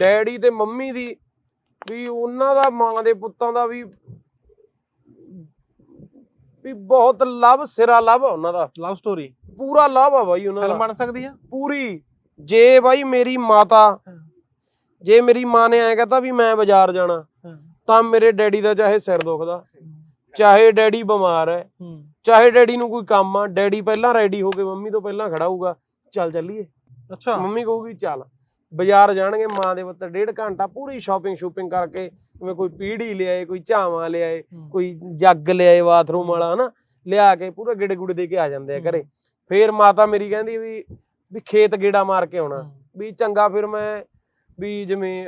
Daddy ਤੇ mummy ਦੀ ਵੀ ਉਹਨਾਂ ਦਾ ਮਾਂ ਦੇ ਪੁੱਤਾਂ ਦਾ ਵੀ ਵੀ ਬਹੁਤ ਲਵ ਸਿਰਾ ਲਵ ਉਹਨਾਂ ਦਾ। ਲਵ ਸਟੋਰੀ ਪੂਰਾ ਲਵ ਆ ਬਾਈ ਉਹਨਾਂ ਦਾ। ਬਣ ਸਕਦੀ ਆ? ਪੂਰੀ। ਜੇ ਬਾਈ ਮੇਰੀ ਮਾਤਾ ਜੇ ਮੇਰੀ ਮਾਂ ਨੇ ਐਂ ਕਹਤਾ ਵੀ ਮੈਂ ਬਾਜ਼ਾਰ ਜਾਣਾ ਤਾਂ ਮੇਰੇ ਡੈਡੀ ਦਾ ਚਾਹੇ ਸਿਰ ਦੁਖਦਾ ਚਾਹੇ ਡੈਡੀ ਬਿਮਾਰ ਹੂੰ। ਚਾਹੇ ਡੈਡੀ ਨੂੰ ਕੋਈ ਕੰਮ ਆ ਡੈਡੀ ਪਹਿਲਾਂ ਰੈਡੀ ਹੋ ਕੇ ਮੰਮੀ ਤੋਂ ਪਹਿਲਾਂ ਖੜਾ ਹੋਊਗਾ ਚੱਲ ਚੱਲੀਏ। ਅੱਛਾ। ਮੰਮੀ ਕਹੂਗੀ ਚੱਲ। ਬਾਜ਼ਾਰ ਜਾਣਗੇ ਮਾਂ ਦੇ ਪੁੱਤ ਡੇਢ ਘੰਟਾ ਪੂਰੀ ਸ਼ਾਪਿੰਗ ਸ਼ੂਪਿੰਗ ਕਰਕੇ ਜਿਵੇਂ ਕੋਈ ਪੀੜੀ ਲਿਆਏ ਕੋਈ ਝਾਵਾਂ ਲਿਆਏ ਹੂੰ। ਕੋਈ ਜੱਗ ਲਿਆਏ ਬਾਥਰੂਮ ਵਾਲਾ ਹਨਾ ਲਿਆ ਕੇ ਪੂਰਾ ਗੇੜੇ ਗੁੜੇ ਦੇ ਕੇ ਆ ਜਾਂਦੇ ਆ ਘਰੇ ਫੇਰ ਮਾਤਾ ਮੇਰੀ ਕਹਿੰਦੀ ਵੀ ਵੀ ਖੇਤ ਗੇੜਾ ਮਾਰ ਕੇ ਆਉਣਾ ਹੂੰ। ਵੀ ਚੰਗਾ ਫਿਰ ਮੈਂ ਵੀ ਜਿਵੇਂ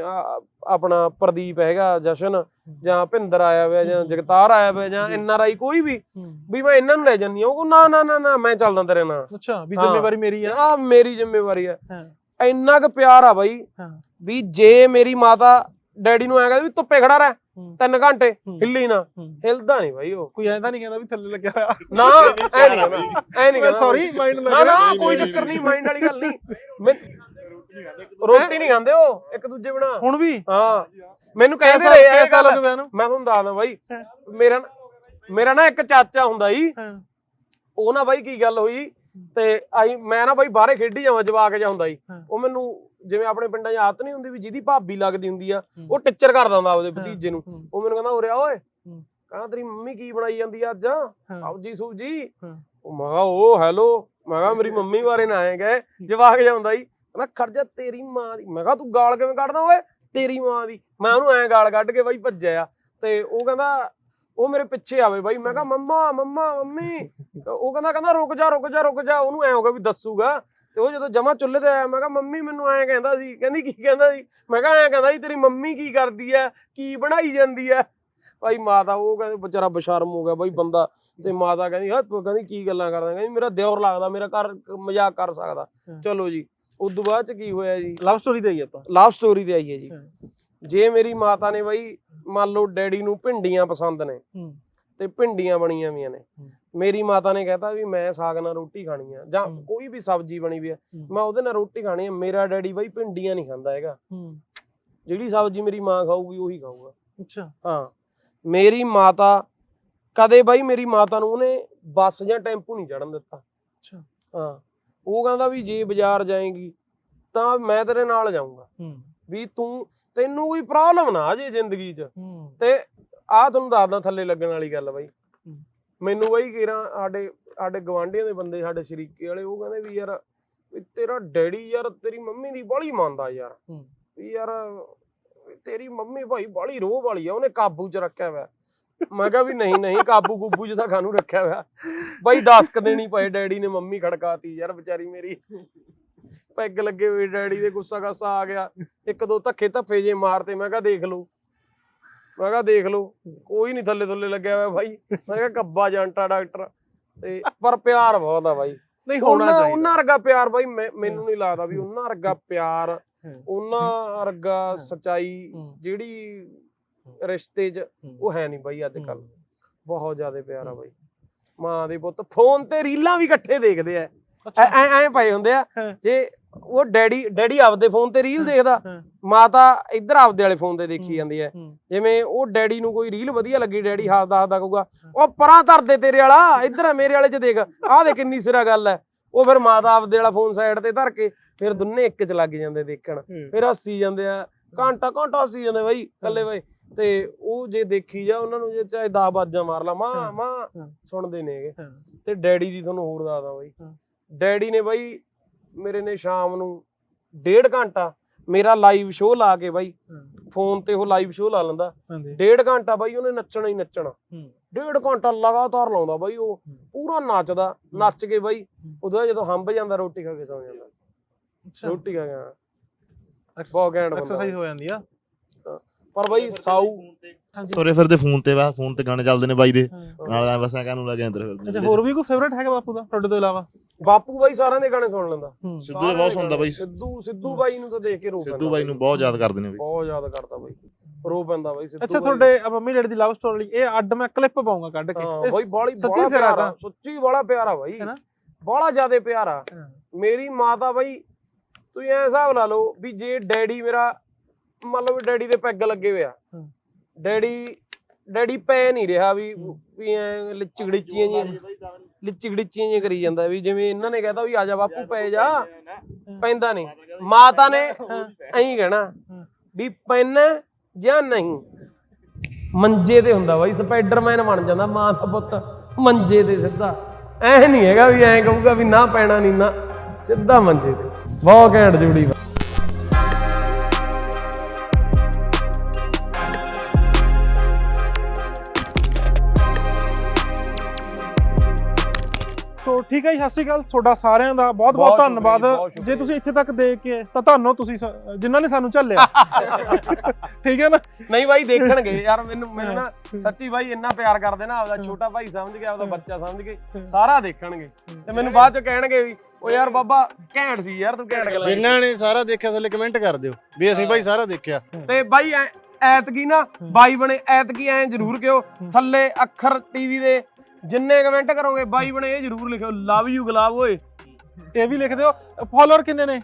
ਆਪਣਾ ਪ੍ਰਦੀਪ ਹੈਗਾ ਜਸ਼ਨ ਜਾਂ ਭਿੰਦਰ ਆਇਆ ਹੋਇਆ ਜਾਂ ਹੂੰ। ਜਗਤਾਰ ਆਇਆ ਹੋਇਆ ਜਾਂ। ਐਨ ਆਰ ਆਈ ਕੋਈ ਵੀ ਹੂੰ। ਵੀ ਮੈਂ ਇਹਨਾਂ ਨੂੰ ਲੈ ਜਾਂਦੀ ਆ ਉਹ ਨਾ ਨਾ ਨਾ ਨਾ ਮੈਂ ਚੱਲਦਾ ਤੇਰੇ ਨਾਲ ਅੱਛਾ ਵੀ ਹਾਂ। ਜ਼ਿੰਮੇਵਾਰੀ ਮੇਰੀ ਆ ਆ ਮੇਰੀ ਜ਼ਿੰਮੇਵਾਰੀ ਆ ਹਾਂ ਇੰਨਾ ਕੁ ਪਿਆਰ ਆ ਬਾਈ ਹਾਂ। ਵੀ ਜੇ ਮੇਰੀ ਮਾਤਾ ਡੈਡੀ ਨੂੰ ਐਂ ਕਹਿੰਦਾ ਵੀ ਧੁੱਪੇ ਖੜਾ ਰਹਿ ਹੂੰ। ਤਿੰਨ ਘੰਟੇ ਹੂੰ। ਹਿੱਲੀ ਨਾ। ਹੂੰ। ਹਿਲਦਾ ਨਹੀਂ ਬਾਈ ਉਹ। ਕੋਈ ਐਂਦਾ ਨਹੀਂ ਕਹਿੰਦਾ ਵੀ ਥੱਲੇ ਲੱਗਿਆ ਹੋਇਆ। ਨਾ ਐ ਨਹੀਂ ਕਹਿੰਦਾ। ਐ ਨਹੀਂ ਕਹਿੰਦਾ। ਸੌਰੀ ਮਾਈਂਡ ਲੱਗ ਨਾ ਨਾ ਕੋਈ ਚੱਕਰ ਨਹੀਂ ਮਾਈਂਡ ਵਾਲੀ ਗੱਲ ਨਹੀਂ। ਮੈਂ ਰੋਟੀ ਨਹੀਂ ਖਾਂਦੇ ਉਹ ਇੱਕ ਦੂਜੇ ਬਣਾ ਹੁਣ ਵੀ? ਹਾਂ। ਮੈਨੂੰ ਕਹਿੰਦੇ ਰਹੇ ਗੱਲ ਲੱਗ ਪਿਆ ਨਾ? ਮੈਂ ਤੁਹਾਨੂੰ ਦੱਸਦਾ ਬਾਈ ਹਾਂ। ਮੇਰਾ ਮੇਰਾ ਨਾ ਇੱਕ ਚਾਚਾ ਹੁੰਦਾ ਸੀ ਹਾਂ। ਉਹ ਨਾ ਬਾਈ ਕੀ ਗੱਲ ਹੋਈ? ਤੇ ਆਈ ਮੈਂ ਨਾ ਬਾਈ ਬਾਹਰੇ ਖੇਡੀ ਜਾਵਾਂ ਜਵਾਕ ਜਾ ਹੁੰਦਾ ਹਾਂ। ਉਹ ਮੈਨੂੰ ਜਿਵੇਂ ਆਪਣੇ ਪਿੰਡਾਂ 'ਚ ਆਦਤ ਨਹੀਂ ਹੁੰਦੀ ਵੀ ਜਿਹਦੀ ਭਾਬੀ ਲੱਗਦੀ ਹੁੰਦੀ ਆ ਹੂੰ। ਉਹ ਟੀਚਰ ਕਰਦਾ ਹੁੰਦਾ ਆਪਦੇ ਹਾਂ, ਭਤੀਜੇ ਨੂੰ ਹੂੰ। ਉਹ ਮੈਨੂੰ ਕਹਿੰਦਾ ਉਰੇ ਆ ਓਏ ਹੂੰ। ਕਹਿੰਦਾ ਤੇਰੀ ਮੰਮੀ ਕੀ ਬਣਾਈ ਜਾਂਦੀ ਆ ਅੱਜ ਹਾਂ। ਸਬਜੀ ਹਾਂ। ਉਹ ਮੈਂ ਕਿਹਾ ਉਹ ਹੈਲੋ ਮੈਂ ਕਿਹਾ ਮੇਰੀ ਮੰਮੀ ਬਾਰੇ ਨਾ ਆਏ ਗਏ ਜਵਾਕ ਜਾ ਹੁੰਦਾ ਸੀ ਕਹਿੰਦਾ ਖੜ ਜਾ ਤੇਰੀ ਮਾਂ ਦੀ ਮੈਂ ਕਿਹਾ ਤੂੰ ਗਾਲ ਕਿਵੇਂ ਕੱਢਦਾ ਓਏ ਤੇਰੀ ਮਾਂ ਦੀ ਮੈਂ ਉਹਨੂੰ ਐਂ ਗਾਲ ਕੱਢ ਕੇ ਬਾਈ ਭੱਜਿਆ ਤੇ ਉਹ ਕਹਿੰਦਾ ਉਹ ਮੇਰੇ ਪਿੱਛੇ ਆਵੇ ਬਾਈ। ਮੈਂ ਕਿਹਾ ਮੰਮਾ ਮੰਮਾ ਮੰਮੀ। ਉਹ ਕਹਿੰਦਾ ਕਹਿੰਦਾ ਰੁਕ ਜਾ ਰੁਕ ਜਾ ਰੁਕ ਜਾ। ਉਹਨੂੰ ਐ ਹੋਗਾ ਵੀ ਦੱਸੂਗਾ। ਤੇ ਉਹ ਜਦੋਂ ਜਮਾ ਚੁੱਲ੍ਹੇ ਤੇ ਆਇਆ ਮੈਂ ਕਿਹਾ ਮੰਮੀ ਮੈਨੂੰ ਐਂ ਕਹਿੰਦਾ ਸੀ। ਕਹਿੰਦੀ ਕੀ ਕਹਿੰਦਾ ਸੀ? ਮੈਂ ਕਿਹਾ ਐਂ ਕਹਿੰਦਾ ਸੀ ਤੇਰੀ ਮੰਮੀ ਕੀ ਕਰਦੀ ਐ? ਕੀ ਬਣਾਈ ਜਾਂਦੀ ਐ? ਭਾਈ ਮਾਤਾ ਉਹ ਕਹਿੰਦੇ ਵਿਚਾਰਾ ਬਸ਼ਰਮ ਹੋ ਗਿਆ ਬਾਈ ਬੰਦਾ। ਤੇ ਮਾਤਾ ਕਹਿੰਦੀ ਹਾਂ ਤੂੰ ਕਹਿੰਦੀ ਕੀ ਗੱਲਾਂ ਕਰਦਾ? ਕਹਿੰਦੀ ਮੇਰਾ ਦਿਓਰ ਲੱਗਦਾ ਮੇਰਾ ਘਰ ਮਜ਼ਾਕ ਕਰ ਸਕਦਾ। ਚਲੋ ਜੀ ਉਦੋਂ ਬਾਅਦ ਚ ਕੀ ਹੋਇਆ ਜੀ? ਲਵ ਸਟੋਰੀ ਤੇ ਹੀ ਆਪਾਂ। ਲਵ ਸਟੋਰੀ ਤੇ ਆਈਏ ਜੀ। ਹਾਂ। ਜੇ ਮੇਰੀ ਮਾਤਾ ਨੇ ਬਾਈ ਮੰਨ ਲਓ ਡੈਡੀ ਨੂੰ ਭਿੰਡੀਆਂ ਪਸੰਦ ਨੇ ਤੇ ਭਿੰਡੀਆਂ ਬਣੀਆਂ ਵੀਆਂ ਨੇ। ਮੇਰੀ ਮਾਤਾ ਨੇ ਕਹਿਤਾ ਵੀ ਮੈਂ ਸਾਗ ਨਾਲ ਰੋਟੀ ਖਾਣੀ ਆ ਜਾਂ। ਕੋਈ ਵੀ ਸਬਜ਼ੀ ਬਣੀ ਵੀ ਆ। ਮੈਂ ਉਹਦੇ ਨਾਲ ਰੋਟੀ ਖਾਣੀ ਆ ਮੇਰਾ ਡੈਡੀ ਬਾਈ ਭਿੰਡੀਆਂ ਨਹੀਂ ਖਾਂਦਾ ਹੈਗਾ। ਜਿਹੜੀ ਸਬਜ਼ੀ ਮੇਰੀ ਮਾਂ ਖਾਊਗੀ ਉਹੀ ਖਾਊਗਾ। ਅੱਛਾ। ਹਾਂ ਮੇਰੀ ਮਾਤਾ ਕਦੇ ਬਾਈ ਮੇਰੀ ਮਾਤਾ ਨੂੰ ਉਹਨੇ ਬੱਸ ਜਾਂ ਟੈਂਪੂ ਨਹੀਂ ਚੜਨ ਦਿੱਤਾ। ਅੱਛਾ। ਹਾਂ ਉਹ ਕਹਿੰਦਾ ਵੀ ਜੇ ਬਾਜ਼ਾਰ ਜਾਏਗੀ ਤਾਂ ਮੈਂ ਤੇਰੇ ਨਾਲ ਜਾਊਂਗਾ। ਹੂੰ। ਵੀ ਤੂੰ ਤੈਨੂੰ ਕੋਈ ਪ੍ਰੋਬਲਮ ਨਾ ਆ ਜੇ ਜ਼ਿੰਦਗੀ 'ਚ। ਤੇ ਆ ਤੁਹਾਨੂੰ ਦੱਸਦਾ ਥੱਲੇ ਲੱਗਣ ਵਾਲੀ ਗੱਲ ਬਾਈ। ਮੈਨੂੰ ਬਾਈ ਕਿਰਾਂ ਸਾਡੇ ਸਾਡੇ ਗਵਾਂਢੀਆਂ ਦੇ ਬੰਦੇ ਸਾਡੇ ਸ਼ਰੀਕੇ ਵਾਲੇ ਉਹ ਕਹਿੰਦੇ ਵੀ ਯਾਰ ਵੀ ਤੇਰਾ ਡੈਡੀ ਯਾਰ ਤੇਰੀ ਮੰਮੀ ਦੀ ਬਾਲੀ ਮੰਨਦਾ ਯਾਰ। ਵੀ ਯਾਰ ਵੀ ਤੇਰੀ ਮੰਮੀ ਭਾਈ ਬਾਲੀ ਰੋਹ ਵਾਲੀ ਆ ਉਹਨੇ ਕਾਬੂ 'ਚ ਰੱਖਿਆ ਹੋਇਆ ਮੈਂ ਕਿਹਾ ਵੀ ਨਹੀਂ ਨਹੀਂ ਕਾਬੂ 'ਚ ਤਾਂ ਖਾਨੂੰ ਰੱਖਿਆ ਹੋਇਆ ਬਾਈ 10 ਕ ਦਿਨ ਹੀ ਪਏ ਡੈਡੀ ਨੇ ਮੰਮੀ ਖੜਕਾਤੀ ਯਾਰ ਵਿਚਾਰੀ ਮੇਰੀ। ਪੈਗ ਲੱਗੇ ਹੋਏ ਡੈਡੀ ਦੇ ਗੁੱਸਾ ਗਾਸਾ ਆ ਗਿਆ। ਇੱਕ ਦੋ ਧੱਕੇ ਧੱਫੇ ਜੇ ਮਾਰਤੇ ਮੈਂ ਕਿਹਾ ਦੇਖ ਲਓ। ਮੈਂ ਕਿਹਾ ਦੇਖ ਲਓ ਕੋਈ ਨਹੀਂ ਥੱਲੇ ਥੱਲੇ ਲੱਗਿਆ ਹੋਇਆ ਬਾਈ। ਮੈਂ ਕਿਹਾ ਕੱਬਾ ਜੰਟਾ ਡਾਕਟਰ। ਤੇ ਪਰ ਪਿਆਰ ਬਹੁਤ ਆ ਬਾਈ। ਨਹੀਂ ਹੋਣਾ ਚਾਹੀਦਾ। ਉਹਨਾਂ ਵਰਗਾ ਪਿਆਰ ਬਾਈ ਮੈਨੂੰ ਨਹੀਂ ਲੱਗਦਾ ਵੀ ਉਹਨਾਂ ਵਰਗਾ ਪਿਆਰ। ਉਹਨਾਂ ਵਰਗਾ ਸਚਾਈ। ਜਿਹੜੀ ਰਿਸ਼ਤੇ 'ਚ ਉਹ ਹੈ ਨਹੀਂ ਬਾਈ ਅੱਜ ਕੱਲ ਬਹੁਤ ਜ਼ਿਆਦਾ ਪਿਆਰ ਆ ਬਾਈ। ਮਾਂ ਦੇ ਪੁੱਤ ਫੋਨ ਤੇ ਰੀਲਾਂ ਵੀ ਇਕੱਠੇ ਦੇਖਦੇ ਆ। ਐ ਐ ਪਏ ਹੁੰਦੇ ਆ। ਜੇ ਉਹ ਡੈਡੀ ਡੈਡੀ ਆਪਦੇ ਫੋਨ ਤੇ ਰੀਲ ਦੇਖਦਾ। ਮਾਤਾ ਇੱਧਰ ਆਪਦੇ ਵਾਲੇ ਫੋਨ ਤੇ ਦੇਖੀ। ਜਾਂਦੀ ਹੈ। ਜਿਵੇਂ ਉਹ ਡੈਡੀ ਨੂੰ ਕੋਈ ਰੀਲ ਵਧੀਆ ਲੱਗੀ ਡੈਡੀ ਹੱਸਦਾ ਹੱਸਦਾ ਕਹੂਗਾ ਉਹ ਪਰਾਂ ਧਰ ਦੇ ਤੇਰੇ ਵਾਲਾ ਇੱਧਰ ਮੇਰੇ ਵਾਲੇ 'ਚ ਦੇਖ ਆਹ ਦੇ ਕਿੰਨੀ ਸਿਰਾ ਗੱਲ ਹੈ ਉਹ ਫਿਰ ਮਾਤਾ ਆਪਦੇ ਵਾਲਾ ਫੋਨ ਸਾਈਡ ਤੇ ਧਰ ਕੇ ਫਿਰ ਦੋਨੇ ਇੱਕ 'ਚ ਲੱਗ ਜਾਂਦੇ ਦੇਖਣ। ਫਿਰ ਹੱਸੀ ਜਾਂਦੇ ਆ। ਘੰਟਾ ਘੰਟਾ ਹੱਸੀ ਜਾਂਦੇ ਬਾਈ ਕੱਲੇ ਬਾਈ। ਤੇ ਉਹ ਜੇ ਦੇਖੀ ਜਾ ਉਹਨਾਂ ਨੂੰ ਜੇ ਚਾਹੇ 10 ਬਾਜਾਂ ਮਾਰ ਲਾ ਮਾਂ ਮਾਂ। ਸੁਣਦੇ ਨੇਗੇ। ਤੇ ਡੈਡੀ ਦੀ ਤੁਹਾਨੂੰ ਹੋਰ ਦੱਸਦਾ ਬਾਈ। ਡੈਡੀ ਨੇ ਬਾਈ ਮੇਰੇ ਨੇ ਸ਼ਾਮ ਨੂੰ ਡੇਢ ਘੰਟਾ ਮੇਰਾ ਲਾਈਵ ਸ਼ੋਅ ਲਾ ਕੇ ਬਾਈ ਫੋਨ ਤੇ ਉਹ ਲਾਈਵ ਸ਼ੋਅ ਲਾ ਲੈਂਦਾ। ਡੇਢ ਘੰਟਾ ਬਾਈ ਉਹਨੇ ਨੱਚਣਾ ਹੀ ਨੱਚਣਾ। ਡੇਢ ਘੰਟਾ ਲਗਾਤਾਰ ਲਾਉਂਦਾ ਬਾਈ ਉਹ। ਪੂਰਾ ਨੱਚਦਾ ਨੱਚ ਕੇ ਬਾਈ ਉਹਦੇ ਜਦੋਂ ਹੰਬ ਜਾਂਦਾ ਰੋਟੀ ਖਾ ਕੇ ਸੌਂ ਜਾਂਦਾ। ਅੱਛਾ। ਰੋਟੀ ਖਾ ਹਾਂ। ਬਹੁਤ ਘੈਂਟ ਬੰਦਾ ਐਕਸਰਸਾਈਜ਼ ਹੋ ਜਾਂਦੀ ਆ। ਪਰ ਬਾਈ ਸਾਊ ਤੁਰੇ ਫਿਰਦੇ ਫੋਨ ਤੇ ਵਾ ਫੋਨ ਤੇ ਗਾਣੇ ਚੱਲਦੇ ਨੇ ਬਾਈ ਦੇ। ਨਾਲ ਐ ਬਸ ਐ ਕਾਨੂੰ ਲੱਗੇ ਅੰਦਰ ਫਿਰਦੇ ਅੱਛਾ ਹੋਰ ਵੀ ਕੋਈ ਫੇਵਰਟ ਹੈਗਾ ਬਾਪੂ ਦਾ ਤੁਹਾਡੇ ਤੋਂ ਇਲਾਵਾ? ਬਾਪੂ ਬਾਈ ਸਾਰਿਆਂ ਦੇ ਗਾਣੇ ਸੁਣ ਲੈਂਦਾ। ਸਿੱਧੂ ਦਾ ਬਹੁਤ ਸੁਣਦਾ ਬਾਈ। ਸਿੱਧੂ ਸਿੱਧੂ ਬਾਈ ਨੂੰ ਤਾਂ ਦੇਖ ਕੇ ਰੋ ਸਿੱਧੂ ਬਾਈ ਨੂੰ ਬਹੁਤ ਯਾਦ ਕਰਦੇ ਨੇ ਬਾਈ। ਬਹੁਤ ਯਾਦ ਕਰਦਾ ਬਾਈ। ਰੋ ਪੈਂਦਾ ਬਾਈ ਸਿੱਧੂ ਅੱਛਾ। ਤੁਹਾਡੇ ਮੰਮੀ ਡੈਡੀ ਦੀ ਲਵ ਸਟੋਰੀ ਇਹ ਅੱਡ ਮੈਂ ਕਲਿੱਪ ਪਾਉਂਗਾ ਕੱਢ ਕੇ। ਬਾਈ ਬਾਲੀ ਸੱਚੀ ਪਿਆਰਾ। ਸੱਚੀ ਬੜਾ ਪਿਆਰਾ ਬਾਈ। ਹੈਨਾ? ਬੜਾ ਜ਼ਿਆਦਾ ਪਿਆਰਾ। ਮੇਰੀ ਮਾਤਾ ਬਾਈ ਤੁਸੀਂ ਐ ਹਿਸਾਬ ਲਾ ਲਓ ਵੀ ਜੇ ਡੈਡੀ ਮੇਰਾ ਮੰਨ ਲਓ ਵੀ ਡੈਡੀ ਦੇ ਪੈਗ ਲੱਗੇ ਹੋਏ ਆ। ਹੂੰ। ਡੈਡੀ ਡੈਡੀ ਪੈ ਨਹੀਂ ਰਿਹਾ ਵੀ ਵੀ ਐ ਲਿਚਗੜੀਚੀਆਂ ਜੀਆਂ ਲਿਚਗੜੀਚੀਆਂ ਜੀਆਂ ਕਰੀ ਜਾਂਦਾ ਵੀ ਜਿਵੇਂ ਇਹਨਾਂ ਨੇ ਕਹਿਤਾ ਵੀ ਆ ਜਾ ਬਾਪੂ ਪੈ ਜਾ। ਪੈਂਦਾ ਨਹੀਂ। ਮਾਤਾ ਨੇ ਐਂ ਕਹਿਣਾ ਵੀ ਪੈਨ ਜਾਂ ਨਹੀਂ। ਮੰਜੇ ਤੇ ਹੁੰਦਾ ਬਾਈ ਸਪਾਈਡਰਮੈਨ ਬਣ ਜਾਂਦਾ ਮਾਂ ਦਾ ਪੁੱਤ। ਮੰਜੇ ਤੇ ਸਿੱਧਾ। ਐ ਨਹੀਂ ਹੈਗਾ ਵੀ ਐਂ ਕਹੂਗਾ ਵੀ ਨਾ ਪੈਣਾ ਨਹੀਂ ਨਾ ਸਿੱਧਾ ਮੰਜੇ ਤੇ। ਬਹੁਤ ਘੈਂਟ ਜੁੜੀ ਸੋ ਠੀਕ ਹੈ ਜੀ ਸਤਿ ਸ਼੍ਰੀ ਅਕਾਲ ਤੁਹਾਡਾ ਸਾਰਿਆਂ ਦਾ। ਬਹੁਤ ਬਹੁਤ ਬਹੁਤ ਧੰਨਵਾਦ। ਬਹੁਤ ਜੇ ਸ਼ੁਕਰੀਆ। ਤੁਸੀਂ ਇੱਥੇ ਤੱਕ ਦੇਖ ਕੇ ਆਏ, ਤਾਂ ਤੁਹਾਨੂੰ ਤੁਸੀਂ ਸ- ਜਿਨ੍ਹਾਂ ਨੇ ਸਾਨੂੰ ਝੱਲਿਆ। ਠੀਕ ਹੈ ਨਾ? ਨਹੀਂ ਬਾਈ ਦੇਖਣਗੇ ਯਾਰ ਮੈਨੂੰ ਮੈਨੂੰ ਨਾ ਸੱਚੀ ਬਾਈ ਇੰਨਾ ਪਿਆਰ ਕਰਦੇ ਨਾ ਆਪਦਾ ਛੋਟਾ ਭਾਈ ਸਮਝ ਕੇ ਆਪਦਾ ਬੱਚਾ ਸਮਝ ਕੇ ਸਾਰਾ ਦੇਖਣਗੇ। ਤੇ ਮੈਨੂੰ ਬਾਅਦ ਚ ਕਹਿਣਗੇ ਵੀ ਉਹ ਯਾਰ ਬਾਬਾ ਘੈਂਟ ਸੀ ਯਾਰ ਤੂੰ ਘੈਂਟ ਗੱਲਾਂ ਜਿਨ੍ਹਾਂ ਨੇ ਸਾਰਾ ਦੇਖਿਆ ਥੱਲੇ ਕਮੈਂਟ ਕਰ ਦਿਓ ਵੀ ਅਸੀਂ ਭਾਈ ਸਾਰਾ ਦੇਖਿਆ। ਤੇ ਬਾਈ ਐ- ਐਤਕੀ ਨਾ ਬਾਈ ਬਣੇ ਐਤਕੀ ਐ ਜਰੂਰ ਕਿਓ ਥੱਲੇ ਅੱਖਰ ਟੀਵੀ ਦੇ ਜਿੰਨੇ ਕਮੈਂਟ ਕਰੋਗੇ ਬਾਈ ਬਣੇ ਇਹ ਜਰੂਰ ਲਿਖਿਓ। ਲਵ ਯੂ ਗੁਲਾਬ ਓਏ। ਇਹ ਵੀ ਲਿਖ ਦਿਓ। ਫਾਲੋਅਰ ਕਿੰਨੇ ਨੇ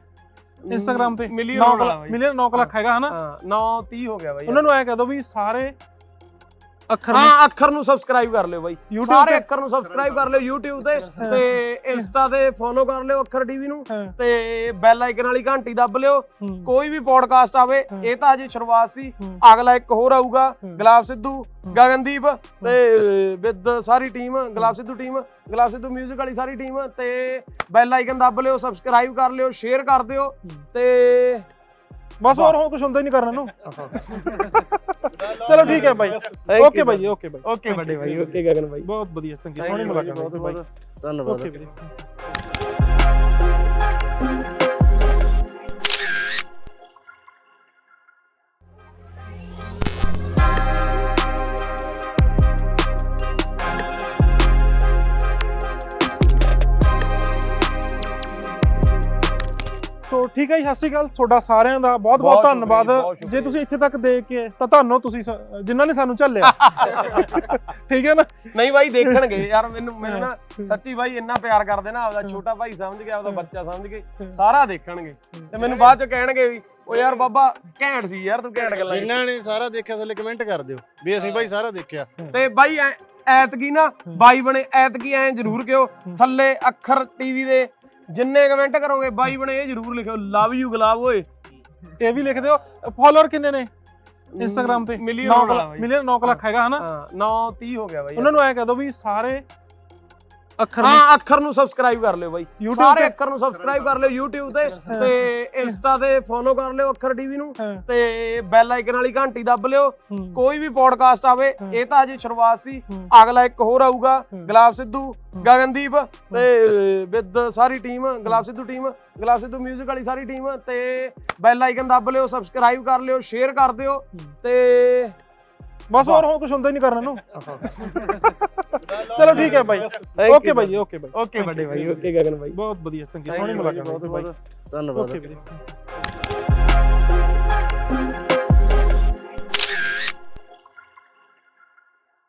ਇੰਸਟਾਗ੍ਰam ਤੇ? ਮਿਲੀਅਨ 9 ਹੋਣ ਵਾਲਾ ਬਾਈ। ਮਿਲੀਅਨ 9 ਲੱਖ ਹੈਗਾ ਹਨਾ? ਹਾਂ 9 30 ਹੋ ਗਿਆ ਬਾਈ। ਉਹਨਾਂ ਨੂੰ ਐ ਕਹਿ ਦਿਓ ਵੀ ਸਾਰੇ ਅੱਖਰ ਹਾਂ ਅੱਖਰ ਨੂੰ ਸਬਸਕ੍ਰਾਈਬ ਕਰ ਲਿਓ ਬਾਈ। ਸਾਰੇ ਅੱਖਰ ਨੂੰ ਸਬਸਕ੍ਰਾਈਬ ਕਰ ਲਿਓ YouTube ਤੇ ਤੇ ਇੰਸਟਾ ਤੇ ਫੋਲੋ ਕਰ ਲਿਓ ਅੱਖਰ ਟੀਵੀ ਨੂੰ। ਤੇ ਬੈਲ ਆਈਕਨ ਵਾਲੀ ਘੰਟੀ ਦੱਬ ਲਿਓ। ਕੋਈ ਵੀ ਪੋਡਕਾਸਟ ਆਵੇ ਇਹ ਤਾਂ ਅਜੇ ਸ਼ੁਰੂਆਤ ਸੀ। ਅਗਲਾ ਇੱਕ ਹੋਰ ਆਊਗਾ ਗੁਲਾਬ ਸਿੱਧੂ ਗਗਨਦੀਪ ਤੇ ਵਿਦ ਸਾਰੀ ਟੀਮ ਗੁਲਾਬ ਸਿੱਧੂ ਟੀਮ ਗੁਲਾਬ ਸਿੱਧੂ 뮤직 ਵਾਲੀ ਸਾਰੀ ਟੀਮ ਤੇ ਬੈਲ ਆਈਕਨ ਦੱਬ ਲਿਓ ਸਬਸਕ੍ਰਾਈਬ ਕਰ ਲਿਓ ਸ਼ੇਅਰ ਕਰ ਦਿਓ ਤੇ ਬਸ ਹੋਰ ਹੋਰ ਕੁਝ ਹੁੰਦਾ ਹੀ ਨਹੀਂ ਕਰਨਾ ਨੂੰ। ਚਲੋ ਠੀਕ ਹੈ bye. You, okay. Bye okay bye. Okay ਵੱਡੇ ਭਾਈ ਓਕੇ ਗਗਨ ਭਾਈ ਬਹੁਤ ਵਧੀਆ ਚੰਗੀ ਸੋਹਣੀ ਮੁਲਾਕਾਤ ਹੋਈ ਬਾਈ। ਧੰਨਵਾਦ ਠੀਕ ਹੈ ਜੀ ਸਤਿ ਸ਼੍ਰੀ ਅਕਾਲ ਤੁਹਾਡਾ ਸਾਰਿਆਂ ਦਾ। ਬਹੁਤ ਬਹੁਤ ਬਹੁਤ ਸ਼ੁਕਰੀਆ, ਧੰਨਵਾਦ। ਬਹੁਤ ਜੇ ਸ਼ੁਕਰੀਆ। ਤੁਸੀਂ ਇੱਥੇ ਤੱਕ ਦੇਖ ਕੇ ਆਏ, ਤਾਂ ਤੁਹਾਨੂੰ ਤੁਸੀਂ ਸ- ਜਿਨ੍ਹਾਂ ਨੇ ਸਾਨੂੰ ਝੱਲਿਆ। ਠੀਕ ਹੈ ਨਾ? ਨਹੀਂ ਬਾਈ ਦੇਖਣਗੇ ਯਾਰ ਮੈਨੂੰ ਮੈਨੂੰ ਨਾ ਸੱਚੀ ਬਾਈ ਇੰਨਾ ਪਿਆਰ ਕਰਦੇ ਨਾ ਆਪਦਾ ਛੋਟਾ ਭਾਈ ਸਮਝ ਕੇ ਆਪਦਾ ਬੱਚਾ ਸਮਝ ਕੇ ਸਾਰਾ ਦੇਖਣਗੇ। ਤੇ ਮੈਨੂੰ ਬਾਅਦ ਚ ਕਹਿਣਗੇ ਵੀ ਉਹ ਯਾਰ ਬਾਬਾ ਘੈਂਟ ਸੀ ਯਾਰ ਤੂੰ ਘੈਂਟ ਗੱਲਾਂ ਜਿਨ੍ਹਾਂ ਨੇ ਸਾਰਾ ਦੇਖਿਆ ਥੱਲੇ ਕਮੈਂਟ ਕਰ ਦਿਓ ਵੀ ਅਸੀਂ ਭਾਈ ਸਾਰਾ ਦੇਖਿਆ। ਤੇ ਬਾਈ ਐ- ਐਤਕੀ ਨਾ ਬਾਈ ਬਣੇ ਐਤਕੀ ਐ ਜਰੂਰ ਕਿਓ ਥੱਲੇ ਅੱਖਰ ਟੀਵੀ ਦੇ ਜਿੰਨੇ ਕਮੈਂਟ ਕਰੋਗੇ ਬਾਈ ਬਣੇ ਇਹ ਜਰੂਰ ਲਿਖਿਓ। ਲਵ ਯੂ ਗੁਲਾਬ ਓਏ। ਇਹ ਵੀ ਲਿਖ ਦਿਓ। ਫਾਲੋਅਰ ਕਿੰਨੇ ਨੇ ਇੰਸਟਾਗ੍ਰam ਤੇ? ਮਿਲੀਅਨ ਵਾਲਾ ਬਾਈ। ਮਿਲੀਅਨ 9 ਲੱਖ ਹੈਗਾ ਹਨਾ? ਹਾਂ 9 30 ਹੋ ਗਿਆ ਬਾਈ। ਉਹਨਾਂ ਨੂੰ ਐ ਕਹਿ ਦਿਓ ਵੀ ਸਾਰੇ ਅੱਖਰ ਹਾਂ ਅੱਖਰ ਨੂੰ ਸਬਸਕ੍ਰਾਈਬ ਕਰ ਲਿਓ ਬਾਈ। ਸਾਰੇ ਅੱਖਰ ਨੂੰ ਸਬਸਕ੍ਰਾਈਬ ਕਰ ਲਿਓ YouTube ਤੇ ਤੇ ਇੰਸਟਾ ਤੇ ਫੋਲੋ ਕਰ ਲਿਓ ਅੱਖਰ ਟੀਵੀ ਨੂੰ। ਤੇ ਬੈਲ ਆਈਕਨ ਵਾਲੀ ਘੰਟੀ ਦੱਬ ਲਿਓ। ਕੋਈ ਵੀ ਪੋਡਕਾਸਟ ਆਵੇ ਇਹ ਤਾਂ ਅਜੇ ਸ਼ੁਰੂਆਤ ਸੀ। ਅਗਲਾ ਇੱਕ ਹੋਰ ਆਊਗਾ ਗੁਲਾਬ ਸਿੱਧੂ ਗਗਨਦੀਪ ਤੇ ਵਿਦ ਸਾਰੀ ਟੀਮ ਗੁਲਾਬ ਸਿੱਧੂ ਟੀਮ ਗੁਲਾਬ ਸਿੱਧੂ 뮤직 ਵਾਲੀ ਸਾਰੀ ਟੀਮ ਤੇ ਬੈਲ ਆਈਕਨ ਦੱਬ ਲਿਓ ਸਬਸਕ੍ਰਾਈਬ ਕਰ ਲਿਓ ਸ਼ੇਅਰ ਕਰ ਦਿਓ ਤੇ ਬਸ ਹੋਰ ਹੋਰ ਕੁਝ ਹੁੰਦਾ ਹੀ ਨਹੀਂ ਕਰਨਾ ਨੂੰ। ਚਲੋ ਠੀਕ ਹੈ bye. You, okay. Bye okay bye. Okay ਵੱਡੇ ਭਾਈ ਓਕੇ ਗਗਨ ਭਾਈ ਬਹੁਤ ਵਧੀਆ ਚੰਗੀ ਸੋਹਣੀ ਮੁਲਾਕਾਤ ਹੋਈ ਬਾਈ। ਧੰਨਵਾਦ ਓਕੇ ਵੀਰੇ।